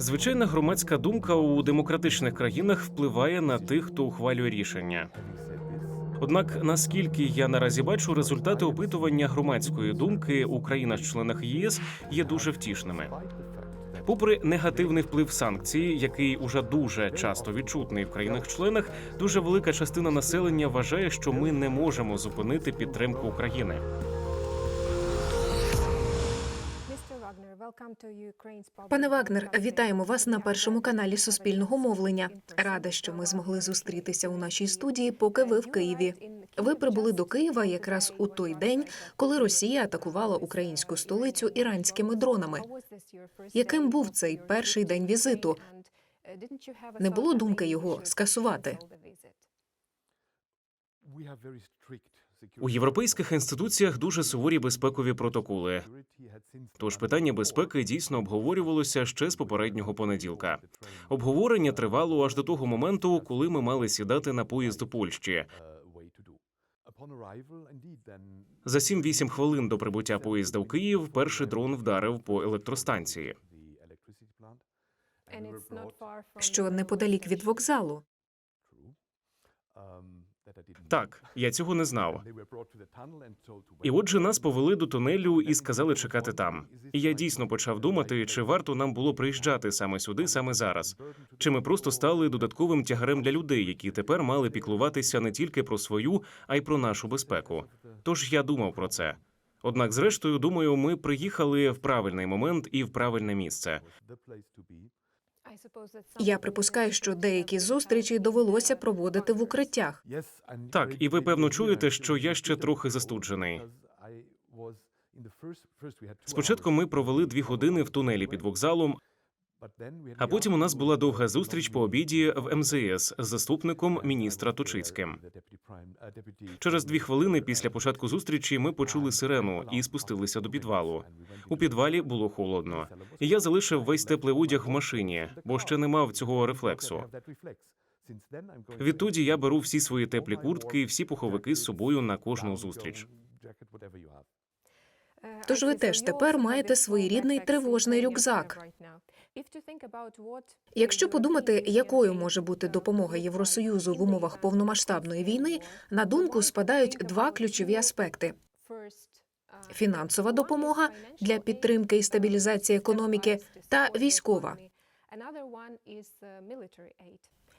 Звичайна громадська думка у демократичних країнах впливає на тих, хто ухвалює рішення. Однак, наскільки я наразі бачу, результати опитування громадської думки у країнах-членах ЄС є дуже втішними. Попри негативний вплив санкцій, який уже дуже часто відчутний в країнах-членах, дуже велика частина населення вважає, що ми не можемо зупинити підтримку України. Пане Вагнер, вітаємо вас на першому каналі Суспільного мовлення. Рада, що ми змогли зустрітися у нашій студії, поки ви в Києві. Ви прибули до Києва якраз у той день, коли Росія атакувала українську столицю іранськими дронами. Яким був цей перший день візиту? Не було думки його скасувати? У європейських інституціях дуже суворі безпекові протоколи. Тож питання безпеки дійсно обговорювалося ще з попереднього понеділка. Обговорення тривало аж до того моменту, коли ми мали сідати на поїзд до Польщі. За 7-8 хвилин до прибуття поїзда в Київ перший дрон вдарив по електростанції. Що неподалік від вокзалу? Так, я цього не знав. І отже, нас повели до тунелю і сказали чекати там. І я дійсно почав думати, чи варто нам було приїжджати саме сюди, саме зараз, чи ми просто стали додатковим тягарем для людей, які тепер мали піклуватися не тільки про свою, а й про нашу безпеку. Тож я думав про це. Однак, зрештою, думаю, ми приїхали в правильний момент і в правильне місце. Я припускаю, що деякі зустрічі довелося проводити в укриттях. Так, і ви певно чуєте, що я ще трохи застуджений. Спочатку ми провели дві години в тунелі під вокзалом, а потім у нас була довга зустріч по обіді в МЗС з заступником міністра Тучицьким. Через дві хвилини після початку зустрічі ми почули сирену і спустилися до підвалу. У підвалі було холодно, і я залишив весь теплий одяг в машині, бо ще не мав цього рефлексу. Відтоді я беру всі свої теплі куртки, всі пуховики з собою на кожну зустріч. Тож ви теж тепер маєте своєрідний тривожний рюкзак. Якщо подумати, якою може бути допомога Євросоюзу в умовах повномасштабної війни, на думку спадають два ключові аспекти: фінансова допомога для підтримки і стабілізації економіки та військова.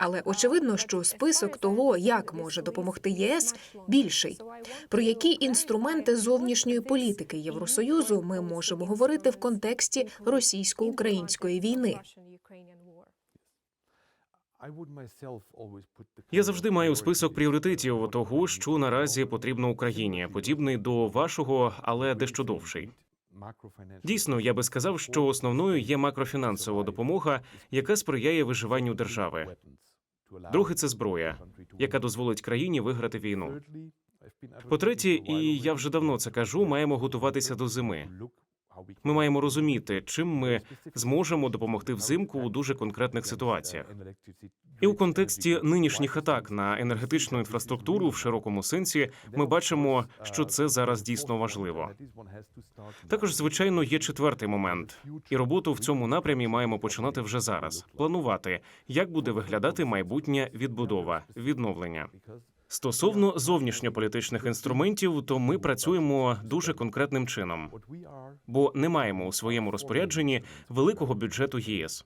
Але очевидно, що список того, як може допомогти ЄС, більший. Про які інструменти зовнішньої політики Євросоюзу ми можемо говорити в контексті російсько-української війни? Я завжди маю список пріоритетів того, що наразі потрібно Україні, подібний до вашого, але дещо довший. Дійсно, я би сказав, що основною є макрофінансова допомога, яка сприяє виживанню держави. Друге це зброя, яка дозволить країні виграти війну. По-третє, і я вже давно це кажу, маємо готуватися до зими. Ми маємо розуміти, чим ми зможемо допомогти взимку у дуже конкретних ситуаціях. І у контексті нинішніх атак на енергетичну інфраструктуру в широкому сенсі ми бачимо, що це зараз дійсно важливо. Також, звичайно, є четвертий момент, і роботу в цьому напрямі маємо починати вже зараз. Планувати, як буде виглядати майбутня відбудова, відновлення. Стосовно зовнішньополітичних інструментів, то ми працюємо дуже конкретним чином, бо не маємо у своєму розпорядженні великого бюджету ЄС.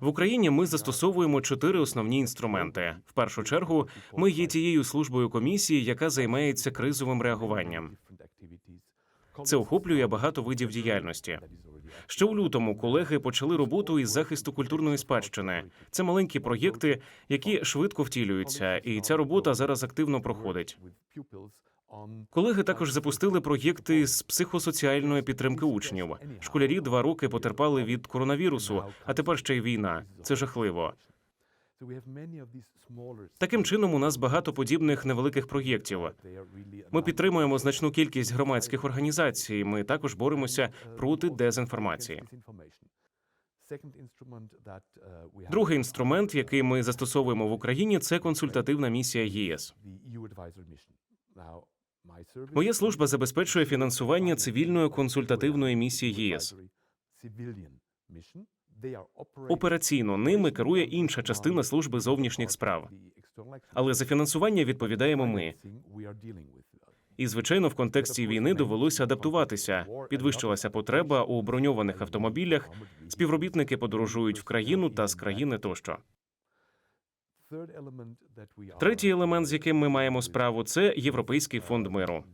В Україні ми застосовуємо чотири основні інструменти. В першу чергу, ми є тією службою комісії, яка займається кризовим реагуванням. Це охоплює багато видів діяльності. Ще у лютому колеги почали роботу із захисту культурної спадщини. Це маленькі проєкти, які швидко втілюються, і ця робота зараз активно проходить. Колеги також запустили проєкти з психосоціальної підтримки учнів. Школярі два роки потерпали від коронавірусу, а тепер ще й війна. Це жахливо. Таким чином, у нас багато подібних невеликих проєктів. Ми підтримуємо значну кількість громадських організацій. Ми також боремося проти дезінформації. Другий інструмент, який ми застосовуємо в Україні, це консультативна місія ЄС. Моя служба забезпечує фінансування цивільної консультативної місії ЄС. Операційно ними керує інша частина служби зовнішніх справ. Але за фінансування відповідаємо ми. І звичайно, в контексті війни довелося адаптуватися. Підвищилася потреба у броньованих автомобілях. Співробітники подорожують в країну та з країни тощо. Третій елемент, з яким ми маємо справу, це Європейський фонд миру.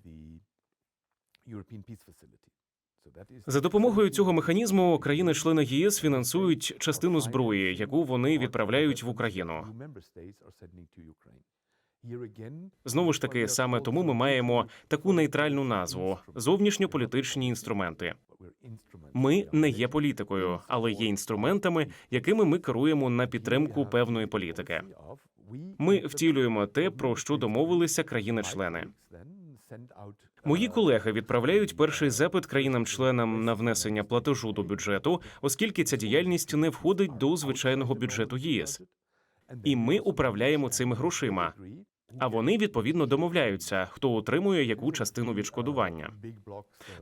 За допомогою цього механізму країни-члени ЄС фінансують частину зброї, яку вони відправляють в Україну. Знову ж таки, саме тому ми маємо таку нейтральну назву зовнішньополітичні інструменти. Ми не є політикою, але є інструментами, якими ми керуємо на підтримку певної політики. Ми втілюємо те, про що домовилися країни-члени. Мої колеги відправляють перший запит країнам-членам на внесення платежу до бюджету, оскільки ця діяльність не входить до звичайного бюджету ЄС. І ми управляємо цими грошима. А вони відповідно домовляються, хто отримує яку частину відшкодування.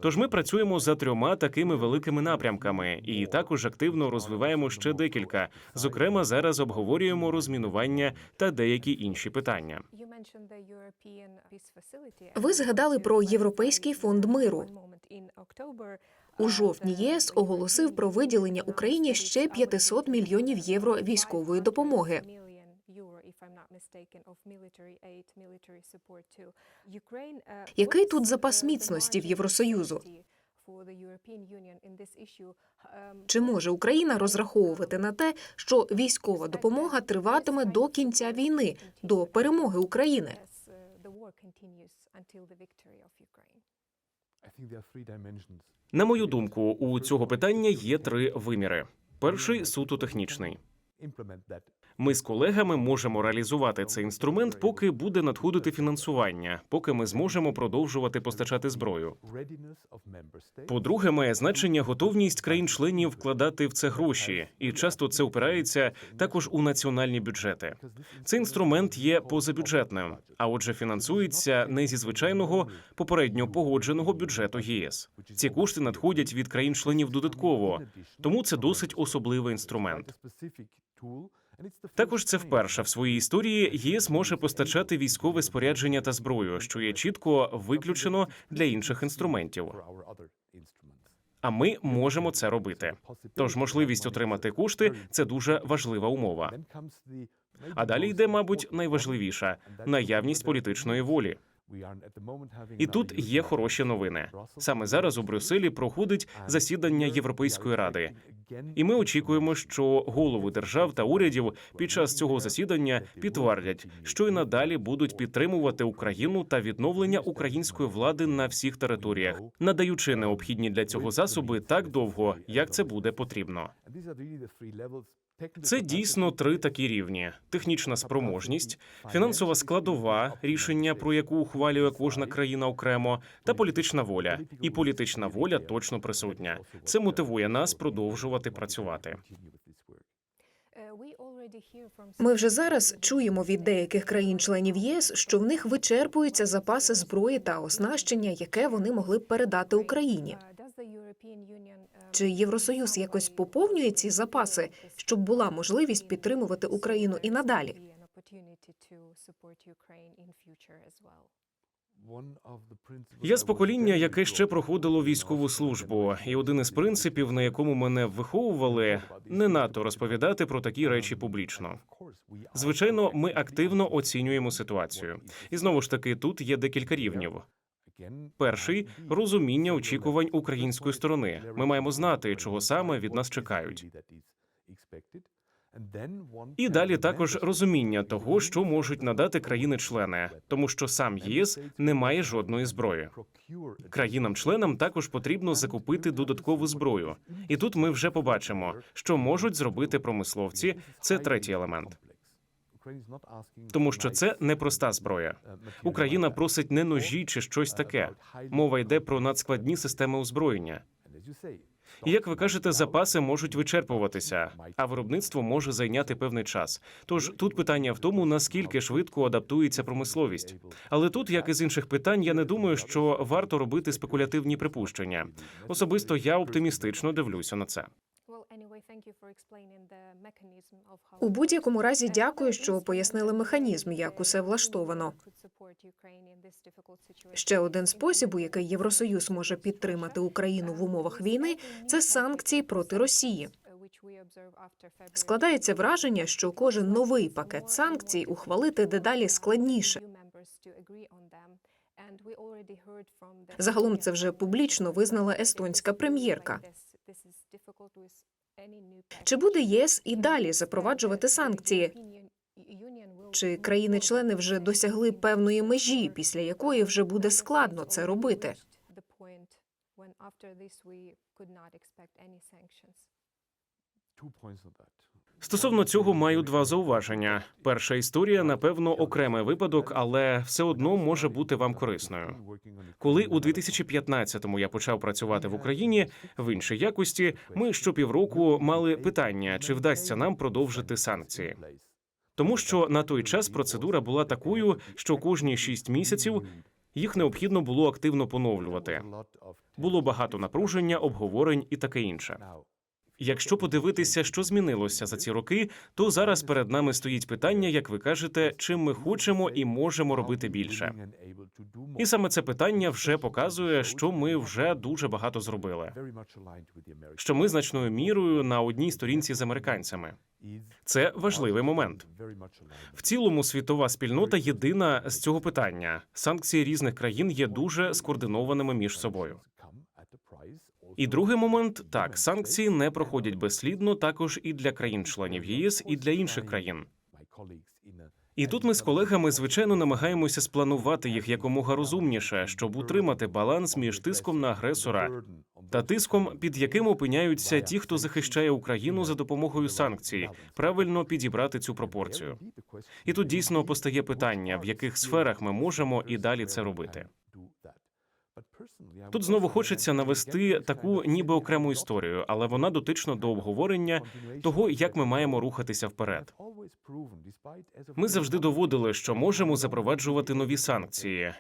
Тож ми працюємо за трьома такими великими напрямками і також активно розвиваємо ще декілька. Зокрема, зараз обговорюємо розмінування та деякі інші питання. Ви згадали про Європейський фонд миру. У жовтні ЄС оголосив про виділення Україні ще 500 мільйонів євро військової допомоги. Який тут запас міцності в Євросоюзу? Чи може Україна розраховувати на те, що військова допомога триватиме до кінця війни, до перемоги України? На мою думку, у цього питання є три виміри. Перший суто технічний. Ми з колегами можемо реалізувати цей інструмент, поки буде надходити фінансування, поки ми зможемо продовжувати постачати зброю. По-друге, має значення готовність країн-членів вкладати в це гроші, і часто це опирається також у національні бюджети. Цей інструмент є позабюджетним, а отже, фінансується не зі звичайного попередньо погодженого бюджету ЄС. Ці кошти надходять від країн-членів додатково, тому це досить особливий інструмент. Також це вперше в своїй історії ЄС може постачати військове спорядження та зброю, що є чітко виключено для інших інструментів. А ми можемо це робити. Тож можливість отримати кошти це дуже важлива умова. А далі йде, мабуть, найважливіша наявність політичної волі. І тут є хороші новини. Саме зараз у Брюсселі проходить засідання Європейської ради, і ми очікуємо, що голови держав та урядів під час цього засідання підтвердять, що й надалі будуть підтримувати Україну та відновлення української влади на всіх територіях, надаючи необхідні для цього засоби так довго, як це буде потрібно. Це дійсно три такі рівні: технічна спроможність, фінансова складова, рішення про яку ухвалює кожна країна окремо, та політична воля. І політична воля точно присутня. Це мотивує нас продовжувати працювати. Ми вже зараз чуємо від деяких країн-членів ЄС, що в них вичерпуються запаси зброї та оснащення, яке вони могли б передати Україні. Чи Євросоюз якось поповнює ці запаси, щоб була можливість підтримувати Україну і надалі? Я з покоління, яке ще проходило військову службу, і один із принципів, на якому мене виховували, не надто розповідати про такі речі публічно. Звичайно, ми активно оцінюємо ситуацію, і знову ж таки тут є декілька рівнів. Перший розуміння очікувань української сторони. Ми маємо знати, чого саме від нас чекають. І далі також розуміння того, що можуть надати країни-члени, тому що сам ЄС не має жодної зброї. Країнам-членам також потрібно закупити додаткову зброю, і тут ми вже побачимо, що можуть зробити промисловці. Це третій елемент. Тому що це непроста зброя. Україна просить не ножі чи щось таке. Мова йде про надскладні системи озброєння. Як ви кажете, запаси можуть вичерпуватися, а виробництво може зайняти певний час. Тож тут питання в тому, наскільки швидко адаптується промисловість. Але тут, як і з інших питань, я не думаю, що варто робити спекулятивні припущення. Особисто я оптимістично дивлюся на це. У будь-якому разі дякую, що пояснили механізм, як усе влаштовано. Ще один спосіб, у який Євросоюз може підтримати Україну в умовах війни, це санкції проти Росії. Складається враження, що кожен новий пакет санкцій ухвалити дедалі складніше. Загалом це вже публічно визнала естонська прем'єрка. Чи буде ЄС і далі запроваджувати санкції? Чи країни-члени вже досягли певної межі, після якої вже буде складно це робити? Стосовно цього маю два зауваження. Перша історія, напевно, окремий випадок, але все одно може бути вам корисною. Коли у 2015-му я почав працювати в Україні в іншій якості, ми щопівроку мали питання, чи вдасться нам продовжити санкції. Тому що на той час процедура була такою, що кожні шість місяців їх необхідно було активно поновлювати. Було багато напруження, обговорень і таке інше. Якщо подивитися, що змінилося за ці роки, то зараз перед нами стоїть питання, як ви кажете, чим ми хочемо і можемо робити більше. І саме це питання вже показує, що ми вже дуже багато зробили. Що ми значною мірою на одній сторінці з американцями. Це важливий момент. В цілому світова спільнота єдина з цього питання. Санкції різних країн є дуже скоординованими між собою. І другий момент так, санкції не проходять безслідно також і для країн-членів ЄС, і для інших країн. І тут ми з колегами звичайно намагаємося спланувати їх якомога розумніше, щоб утримати баланс між тиском на агресора та тиском, під яким опиняються ті, хто захищає Україну за допомогою санкцій, правильно підібрати цю пропорцію. І тут дійсно постає питання, в яких сферах ми можемо і далі це робити. Тут знову хочеться навести таку ніби окрему історію, але вона дотична до обговорення того, як ми маємо рухатися вперед. Ми завжди доводили, що можемо запроваджувати нові санкції.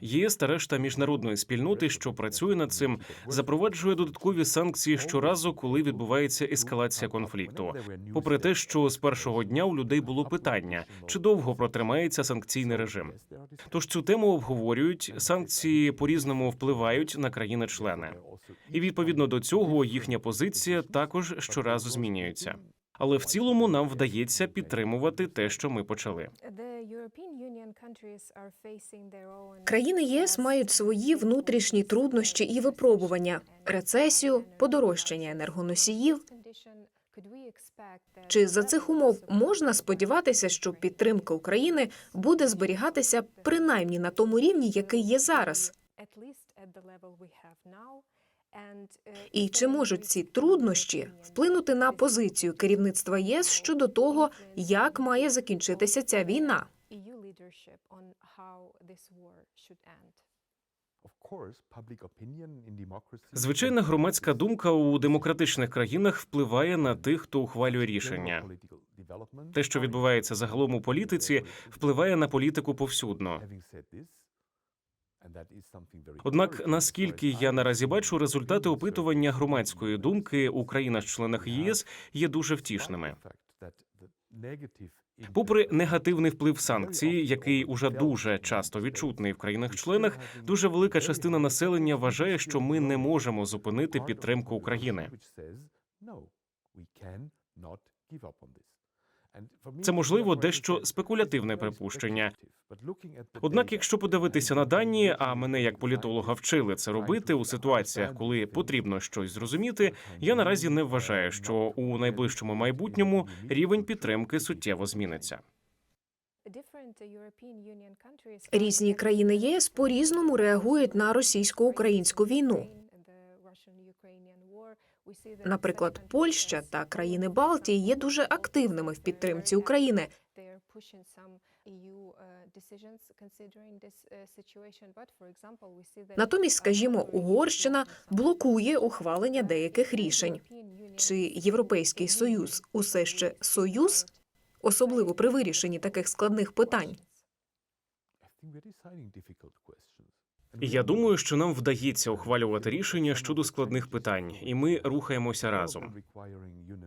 ЄС та решта міжнародної спільноти, що працює над цим, запроваджує додаткові санкції щоразу, коли відбувається ескалація конфлікту. Попри те, що з першого дня у людей було питання, чи довго протримається санкційний режим. Тож цю тему обговорюють. Санкції по різному впливають на країни-члени, і відповідно до цього їхня позиція також щоразу змінюється. Але в цілому нам вдається підтримувати те, що ми почали. Країни ЄС мають свої внутрішні труднощі і випробування: рецесію, подорожчання енергоносіїв. Чи за цих умов можна сподіватися, що підтримка України буде зберігатися принаймні на тому рівні, який є зараз? І чи можуть ці труднощі вплинути на позицію керівництва єС щодо того, як має закінчитися ця війна? Звичайна громадська думка у демократичних країнах впливає на тих, хто ухвалює рішення. Те, що відбувається загалом у політиці, впливає на політику повсюдно. Однак, наскільки я наразі бачу, результати опитування громадської думки у країнах-членах ЄС є дуже втішними. Попри негативний вплив санкцій, який уже дуже часто відчутний в країнах-членах, дуже велика частина населення вважає, що ми не можемо зупинити підтримку України. Це можливо дещо спекулятивне припущення. Однак, якщо подивитися на дані, а мене як політолога вчили це робити у ситуаціях, коли потрібно щось зрозуміти, я наразі не вважаю, що у найближчому майбутньому рівень підтримки суттєво зміниться. Різні країни ЄС по різному реагують на російсько-українську війну. Наприклад, Польща та країни Балтії є дуже активними в підтримці України. Натомість, скажімо, Угорщина блокує ухвалення деяких рішень. Чи Європейський Союз усе ще союз, особливо при вирішенні таких складних питань? Я думаю, що нам вдається ухвалювати рішення щодо складних питань, і ми рухаємося разом.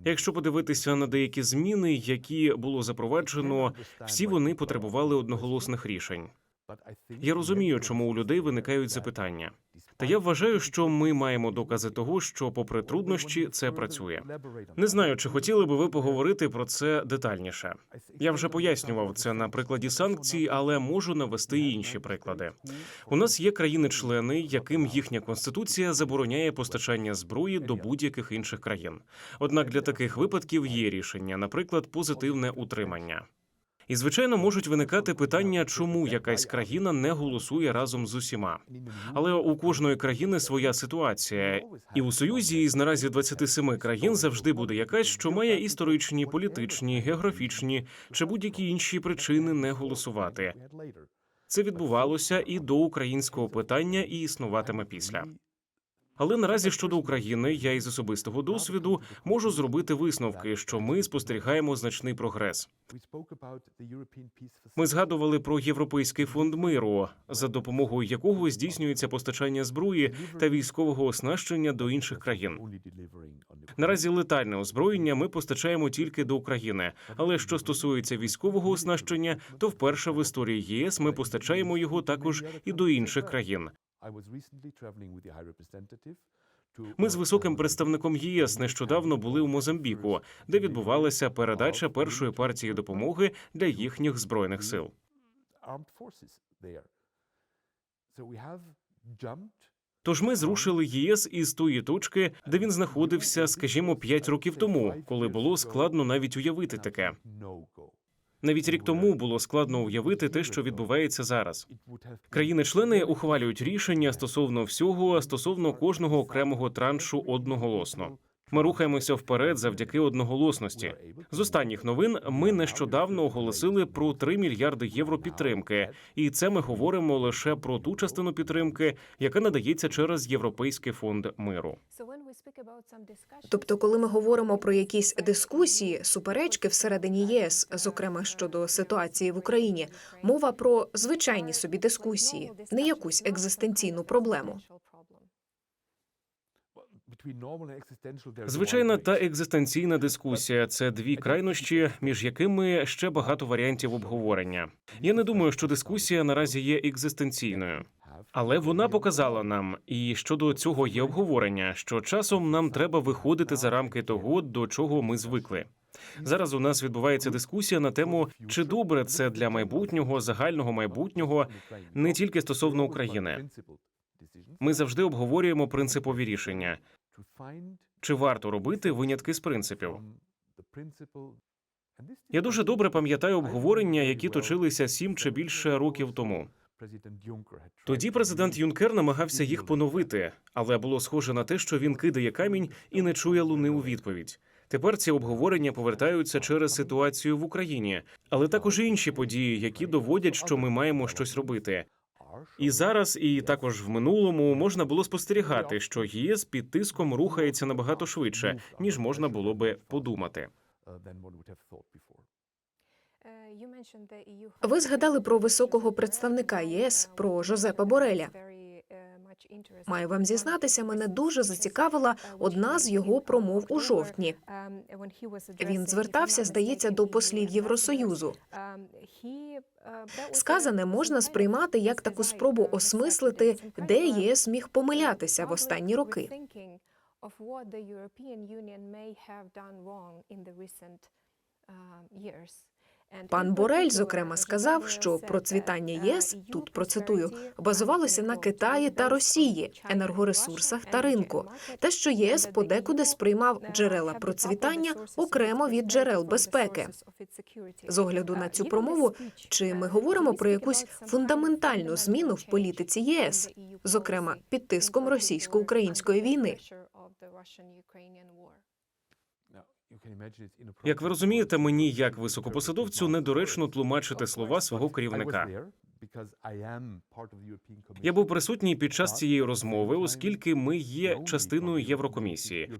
Якщо подивитися на деякі зміни, які було запроваджено, всі вони потребували одноголосних рішень. Я розумію, чому у людей виникають запитання. Та я вважаю, що ми маємо докази того, що, попри труднощі, це працює. Не знаю, чи хотіли би ви поговорити про це детальніше. Я вже пояснював це на прикладі санкцій, але можу навести й інші приклади. У нас є країни-члени, яким їхня конституція забороняє постачання зброї до будь-яких інших країн. Однак для таких випадків є рішення, наприклад, позитивне утримання. І звичайно можуть виникати питання, чому якась країна не голосує разом з усіма. Але у кожної країни своя ситуація, і у союзі із наразі 27 країн завжди буде якась, що має історичні, політичні, географічні чи будь-які інші причини не голосувати. Це відбувалося і до українського питання, і існуватиме після. Але наразі щодо України, я із особистого досвіду можу зробити висновки, що ми спостерігаємо значний прогрес. Ми згадували про європейський фонд миру, за допомогою якого здійснюється постачання зброї та військового оснащення до інших країн. Наразі летальне озброєння ми постачаємо тільки до України. Але що стосується військового оснащення, то вперше в історії ЄС ми постачаємо його також і до інших країн. Ми з високим представником ЄС нещодавно були у Мозамбіку, де відбувалася передача першої партії допомоги для їхніх збройних сил. Тож ми зрушили ЄС із тої точки, де він знаходився, скажімо, п'ять років тому, коли було складно навіть уявити таке. Навіть рік тому було складно уявити те, що відбувається зараз. Країни-члени ухвалюють рішення стосовно всього, стосовно кожного окремого траншу одноголосно. Ми рухаємося вперед завдяки одноголосності. З останніх новин ми нещодавно оголосили про 3 мільярди євро підтримки, і це ми говоримо лише про ту частину підтримки, яка надається через Європейський фонд миру. Тобто, коли ми говоримо про якісь дискусії, суперечки всередині ЄС, зокрема щодо ситуації в Україні, мова про звичайні собі дискусії, не якусь екзистенційну проблему. Звичайна та екзистенційна дискусія це дві крайнощі, між якими ще багато варіантів обговорення. Я не думаю, що дискусія наразі є екзистенційною. Але вона показала нам, і щодо цього є обговорення, що часом нам треба виходити за рамки того, до чого ми звикли. Зараз у нас відбувається дискусія на тему, чи добре це для майбутнього загального майбутнього, не тільки стосовно України. Ми завжди обговорюємо принципові рішення. Чи варто робити винятки з принципів? Я дуже добре пам'ятаю обговорення, які точилися сім чи більше років тому. Тоді президент Юнкер намагався їх поновити, але було схоже на те, що він кидає камінь і не чує луни у відповідь. Тепер ці обговорення повертаються через ситуацію в Україні, але також і інші події, які доводять, що ми маємо щось робити. І зараз, і також в минулому можна було спостерігати, що ЄС під тиском рухається набагато швидше, ніж можна було би подумати. Ви згадали про високого представника ЄС, про Жозепа Бореля. Маю вам зізнатися, мене дуже зацікавила одна з його промов у жовтні. Він звертався, здається, до послів Євросоюзу. Сказане можна сприймати як таку спробу осмислити, де ЄС міг помилятися в останні роки. Пан Борель, зокрема, сказав, що процвітання ЄС тут процитую базувалося на Китаї та Росії, енергоресурсах та ринку, те, що ЄС подекуди сприймав джерела процвітання окремо від джерел безпеки. З огляду на цю промову, чи ми говоримо про якусь фундаментальну зміну в політиці ЄС, зокрема під тиском російсько-української війни? Як ви розумієте, мені як високопосадовцю недоречно тлумачити слова свого керівника. Я був присутній під час цієї розмови, оскільки ми є частиною Єврокомісії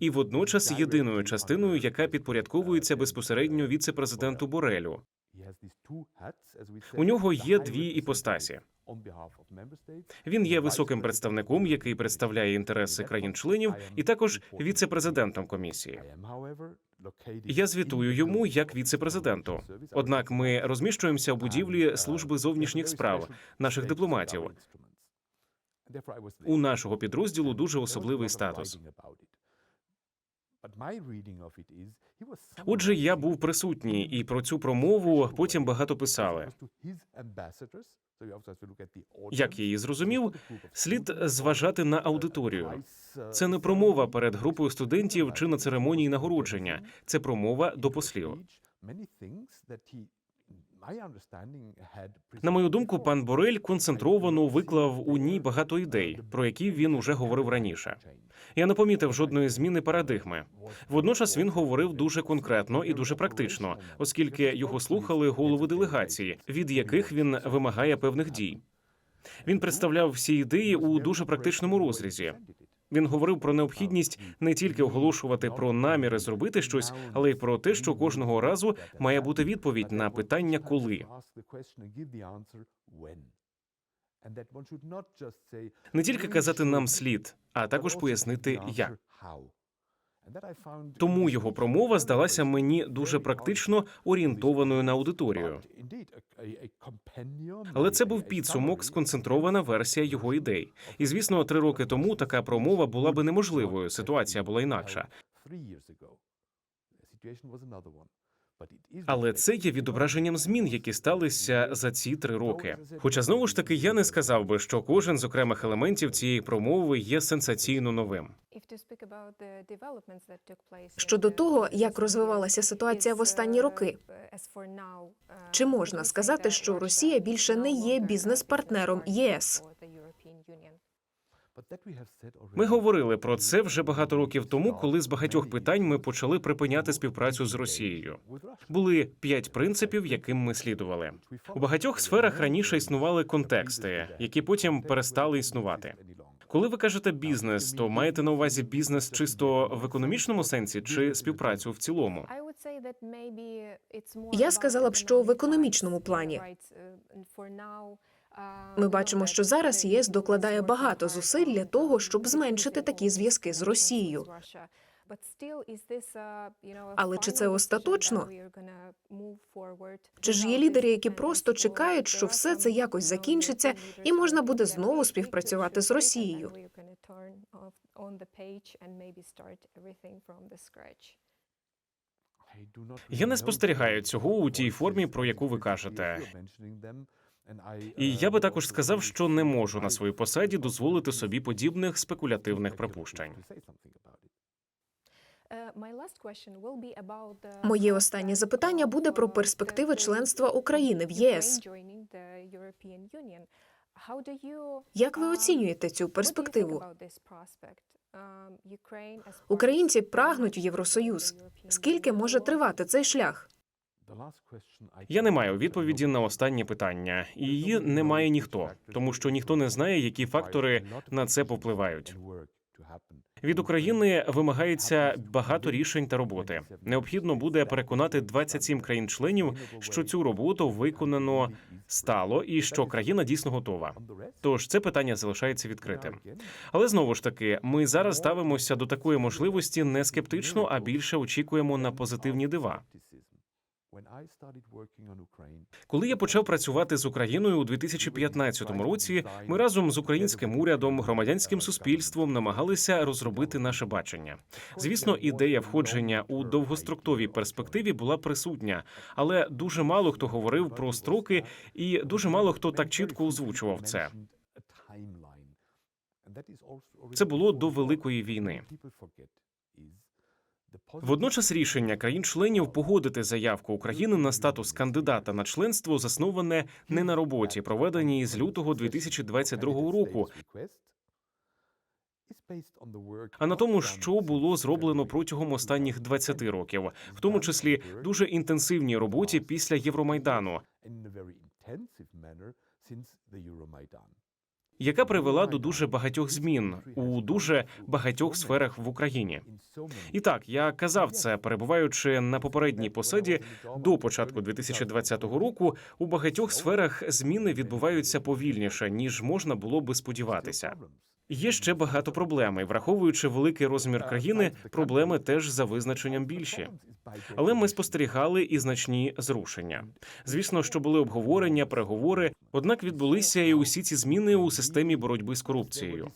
і водночас єдиною частиною, яка підпорядковується безпосередньо віце-президенту Борелю. У нього є дві іпостасі. Він є високим представником, який представляє інтереси країн-членів, і також віце-президентом комісії. Я звітую йому як віце-президенту. Однак ми розміщуємося у будівлі служби зовнішніх справ наших дипломатів. У нашого підрозділу дуже особливий статус. Отже, я був присутній, і про цю промову потім багато писали. Як я її зрозумів, слід зважати на аудиторію. Це не промова перед групою студентів чи на церемонії нагородження. Це промова до послів. На мою думку, пан Борель концентровано виклав у ній багато ідей, про які він уже говорив раніше. Я не помітив жодної зміни парадигми. Водночас він говорив дуже конкретно і дуже практично, оскільки його слухали голови делегації, від яких він вимагає певних дій. Він представляв всі ідеї у дуже практичному розрізі. Він говорив про необхідність не тільки оголошувати про наміри зробити щось, але й про те, що кожного разу має бути відповідь на питання коли. Не тільки казати нам слід, а також пояснити як. Тому його промова здалася мені дуже практично орієнтованою на аудиторію. Але це був підсумок, сконцентрована версія його ідей. І звісно, три роки тому така промова була би неможливою. Ситуація була інакша. Але це є відображенням змін, які сталися за ці три роки. Хоча знову ж таки я не сказав би, що кожен з окремих елементів цієї промови є сенсаційно новим. Щодо того, як розвивалася ситуація в останні роки, чи можна сказати, що Росія більше не є бізнес-партнером ЄС? Ми говорили про це вже багато років тому, коли з багатьох питань ми почали припиняти співпрацю з Росією. Були п'ять принципів, яким ми слідували. У багатьох сферах раніше існували контексти, які потім перестали існувати. Коли ви кажете бізнес, то маєте на увазі бізнес чисто в економічному сенсі чи співпрацю в цілому? Я сказала б, що в економічному плані. Ми бачимо, що зараз ЄС докладає багато зусиль для того, щоб зменшити такі зв'язки з Росією. Але чи це остаточно? Чи ж є лідери, які просто чекають, що все це якось закінчиться, і можна буде знову співпрацювати з Росією? Я не спостерігаю цього у тій формі, про яку ви кажете. І я би також сказав, що не можу на своїй посаді дозволити собі подібних спекулятивних припущень. Моє останнє запитання буде про перспективи членства України в ЄС. Як ви оцінюєте цю перспективу? Українці прагнуть в Євросоюз. Скільки може тривати цей шлях? Я не маю відповіді на останнє питання, і її не має ніхто, тому що ніхто не знає, які фактори на це повпливають. Від України вимагається багато рішень та роботи. Необхідно буде переконати 27 країн-членів, що цю роботу виконано стало і що країна дійсно готова. Тож це питання залишається відкритим. Але знову ж таки, ми зараз ставимося до такої можливості не скептично, а більше очікуємо на позитивні дива. Коли я почав працювати з Україною у 2015 році, ми разом з українським урядом, громадянським суспільством намагалися розробити наше бачення. Звісно, ідея входження у довгостроковій перспективі була присутня, але дуже мало хто говорив про строки, і дуже мало хто так чітко озвучував це. Це було до великої війни. Водночас рішення країн-членів погодити заявку України на статус кандидата на членство засноване не на роботі, проведеній з лютого 2022 року, а на тому, що було зроблено протягом останніх 20 років, в тому числі дуже інтенсивній роботі після Євромайдану. Яка привела до дуже багатьох змін у дуже багатьох сферах в Україні. І так, я казав це, перебуваючи на попередній посаді до початку 2020 року. У багатьох сферах зміни відбуваються повільніше ніж можна було би сподіватися. Є ще багато проблем, і враховуючи великий розмір країни, проблеми теж за визначенням більші. Але ми спостерігали і значні зрушення. Звісно, що були обговорення, переговори. Однак відбулися і усі ці зміни у системі боротьби з корупцією.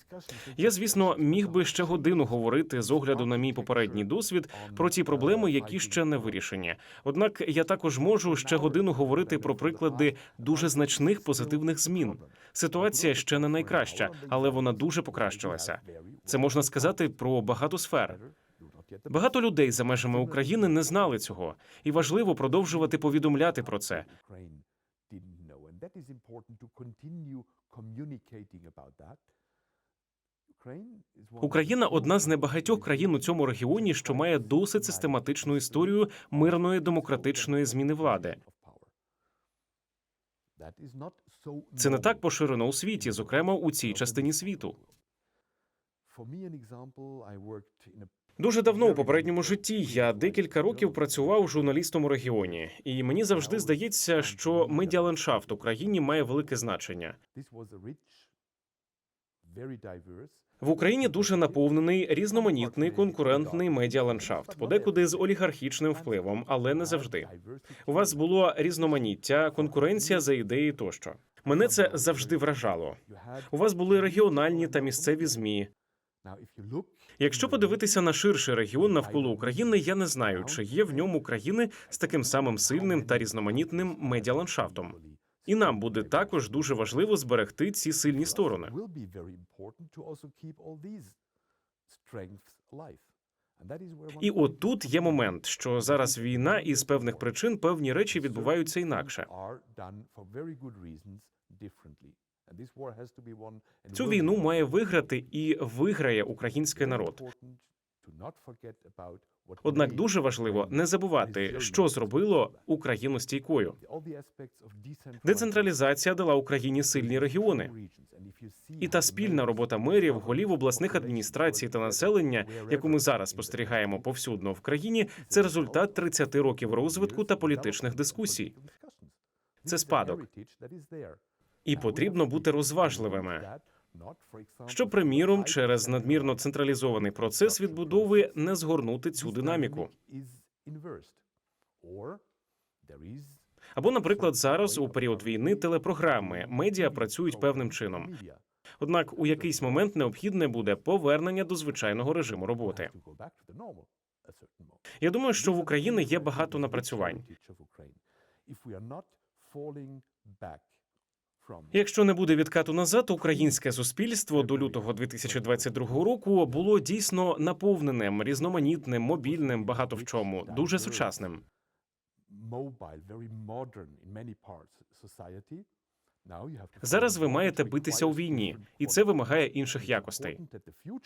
Я, звісно, міг би ще годину говорити з огляду на мій попередній досвід про ті проблеми, які ще не вирішені. Однак я також можу ще годину говорити про приклади дуже значних позитивних змін. Ситуація ще не найкраща, але вона дуже покращилася. Це можна сказати про багато сфер. Багато людей за межами України не знали цього, і важливо продовжувати повідомляти про це. Україна одна з небагатьох країн у цьому регіоні, що має досить систематичну історію мирної демократичної зміни влади. Це не так поширено у світі, зокрема у цій частині світу. Дуже давно у попередньому житті я декілька років працював журналістом у регіоні, і мені завжди здається, що медіаландшафт Україні має велике значення. В Україні дуже наповнений різноманітний конкурентний медіаландшафт, подекуди з олігархічним впливом, але не завжди. У вас було різноманіття, конкуренція за ідеї тощо. Мене це завжди вражало. У вас були регіональні та місцеві змі. Якщо подивитися на ширший регіон навколо України, я не знаю, чи є в ньому країни з таким самим сильним та різноманітним медіаландшафтом. І нам буде також дуже важливо зберегти ці сильні сторони. І от тут є момент, що зараз війна, і з певних причин певні речі відбуваються інакше. Цю війну має виграти і виграє український народ. Однак дуже важливо не забувати, що зробило Україну стійкою. Децентралізація дала Україні сильні регіони. І та спільна робота мерів, голів обласних адміністрацій та населення, яку ми зараз спостерігаємо повсюдно в країні, це результат 30 років розвитку та політичних дискусій. Це спадок. І потрібно бути розважливими. Щоб, приміром, через надмірно централізований процес відбудови не згорнути цю динаміку. Або, наприклад, зараз у період війни телепрограми медіа працюють певним чином. Однак у якийсь момент необхідне буде повернення до звичайного режиму роботи. Я думаю, що в Україні є багато напрацювань. Якщо не буде відкату назад, українське суспільство до лютого 2022 року було дійсно наповненим, різноманітним, мобільним, багато в чому, дуже сучасним. Зараз ви маєте битися у війні, і це вимагає інших якостей.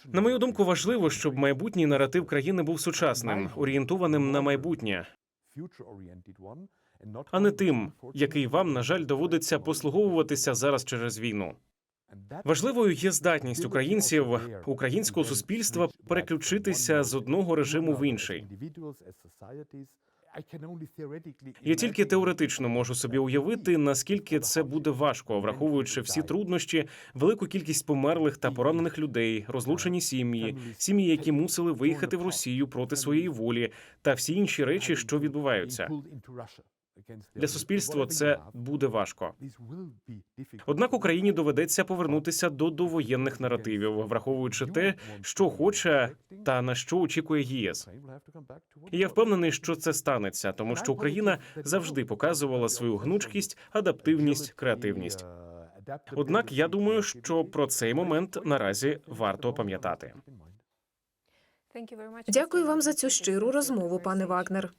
На мою думку, важливо, щоб майбутній наратив країни був сучасним, орієнтованим на майбутнє, а не тим, який вам, на жаль, доводиться послуговуватися зараз через війну. Важливою є здатність українців українського суспільства переключитися з одного режиму в інший. Я тільки теоретично можу собі уявити, наскільки це буде важко, враховуючи всі труднощі, велику кількість померлих та поранених людей, розлучені сім'ї, сім'ї, які мусили виїхати в Росію проти своєї волі, та всі інші речі, що відбуваються. Для суспільства це буде важко. Однак Україні доведеться повернутися до довоєнних наративів, враховуючи те, що хоче та на що очікує ЄС. І я впевнений, що це станеться, тому що Україна завжди показувала свою гнучкість, адаптивність, креативність. Однак я думаю, що про цей момент наразі варто пам'ятати. Дякую вам за цю щиру розмову, пане Вагнер.